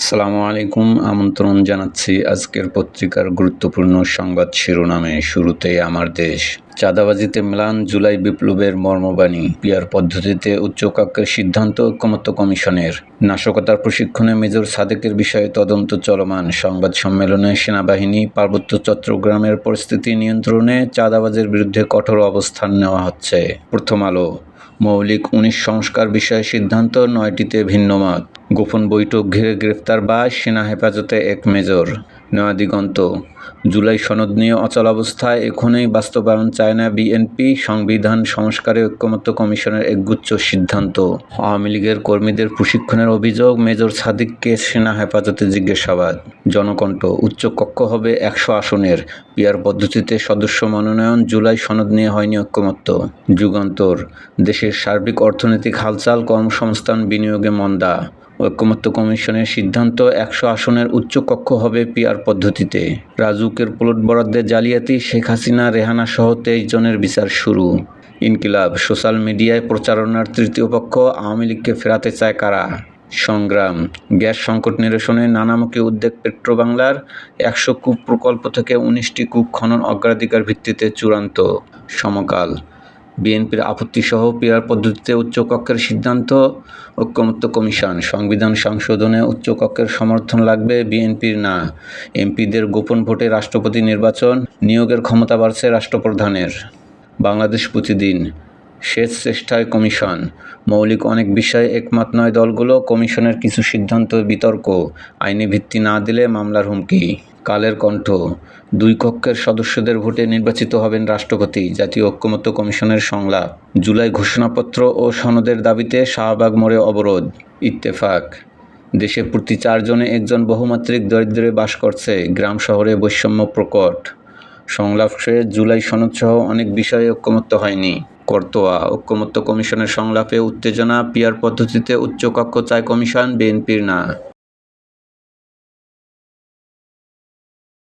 সালামু আলাইকুম। আমন্ত্রণ জানাচ্ছি আজকের পত্রিকার গুরুত্বপূর্ণ সংবাদ শিরোনামে। শুরুতেই আমার দেশ। চাঁদাবাজিতে ম্লান জুলাই বিপ্লবের মর্মবাণী। পিয়ার পদ্ধতিতে উচ্চকক্ষের সিদ্ধান্ত ঐক্যমত্য কমিশনের। নাশকতার প্রশিক্ষণে মেজর সাদেকের বিষয়ে তদন্ত চলমান। সংবাদ সম্মেলনে সেনাবাহিনী, পার্বত্য চট্টগ্রামের পরিস্থিতি নিয়ন্ত্রণে চাঁদাবাজের বিরুদ্ধে কঠোর অবস্থান নেওয়া হচ্ছে। প্রথম আলো। মৌলিক উনিশ সংস্কার বিষয়ে সিদ্ধান্ত, নয়টিতে ভিন্নমত গোপন বৈঠক ঘিরে গ্রেফতার বা সেনা হেফাজতে এক মেজর। নয়া দিগন্ত। জুলাই সনদ নিয়ে অচলাবস্থায় এখনই বাস্তবায়ন চায় না বিএনপি, সংবিধান সংস্কারে ঐক্যমত্য কমিশনের একগুচ্ছ সিদ্ধান্ত। আওয়ামী লীগের কর্মীদের প্রশিক্ষণের অভিযোগ মেজর সাদিককে সেনা হেফাজতে জিজ্ঞাসাবাদ। জনকণ্ঠ উচ্চ কক্ষ হবে একশো আসনের। পিয়ার পদ্ধতিতে সদস্য মনোনয়ন জুলাই সনদ নিয়ে হয়নি ঐক্যমত্য। যুগান্তর, দেশের সার্বিক অর্থনৈতিক হালচাল কর্মসংস্থান বিনিয়োগে মন্দা। ঐক্যমত্য কমিশনের সিদ্ধান্ত একশো আসনের উচ্চকক্ষ হবে পিআর পদ্ধতিতে। রাজুকের প্লট বরাদ্দের জালিয়াতি, শেখ হাসিনা, রেহানা সহ তেইশ জনের বিচার শুরু। ইনকিলাব, সোশ্যাল মিডিয়ায় প্রচারণার তৃতীয় পক্ষ আওয়ামী লীগকে ফেরাতে চায় কারা? সংগ্রাম, গ্যাস সংকট নিরসনে নানামুখী উদ্যোগ পেট্রোবাংলার একশো কূপ প্রকল্প থেকে উনিশটি কূপ খনন অগ্রাধিকার ভিত্তিতে চূড়ান্ত। সমকাল বিএনপির আপত্তিসহ পিয়ার পদ্ধতিতে উচ্চকক্ষের সিদ্ধান্ত, ঐক্যমত্য কমিশন, সংবিধান সংশোধনে উচ্চকক্ষের সমর্থন লাগবে বিএনপির না। এমপিদের গোপন ভোটে রাষ্ট্রপতি নির্বাচন, নিয়োগের ক্ষমতা বাড়ছে রাষ্ট্রপ্রধানের। বাংলাদেশ প্রতিদিন শেষ চেষ্টায় কমিশন। মৌলিক অনেক বিষয়ে একমত নয় দলগুলো, কমিশনের কিছু সিদ্ধান্ত বিতর্ক। আইনি ভিত্তি না দিলে মামলার হুমকি। কালের কণ্ঠ। দুই কক্ষের সদস্যদের ভোটে নির্বাচিত হবেন রাষ্ট্রপতি, জাতীয় ঐক্যমত্য কমিশনের সংলাপ। জুলাই ঘোষণাপত্র ও সনদের দাবিতে শাহবাগ মোড়ে অবরোধ। ইত্তেফাক। দেশে প্রতি চারজনে একজন বহুমাত্রিক দরিদ্রে বাস করছে, গ্রাম শহরে বৈষম্য প্রকট। সংলাপ শেষে জুলাই সনদসহ অনেক বিষয়ে ঐক্যমত্য হয়নি। করতোয়া ঐক্যমত্য কমিশনের সংলাপে উত্তেজনা, পিয়ার পদ্ধতিতে উচ্চকক্ষ চায় কমিশন, বিএনপির না।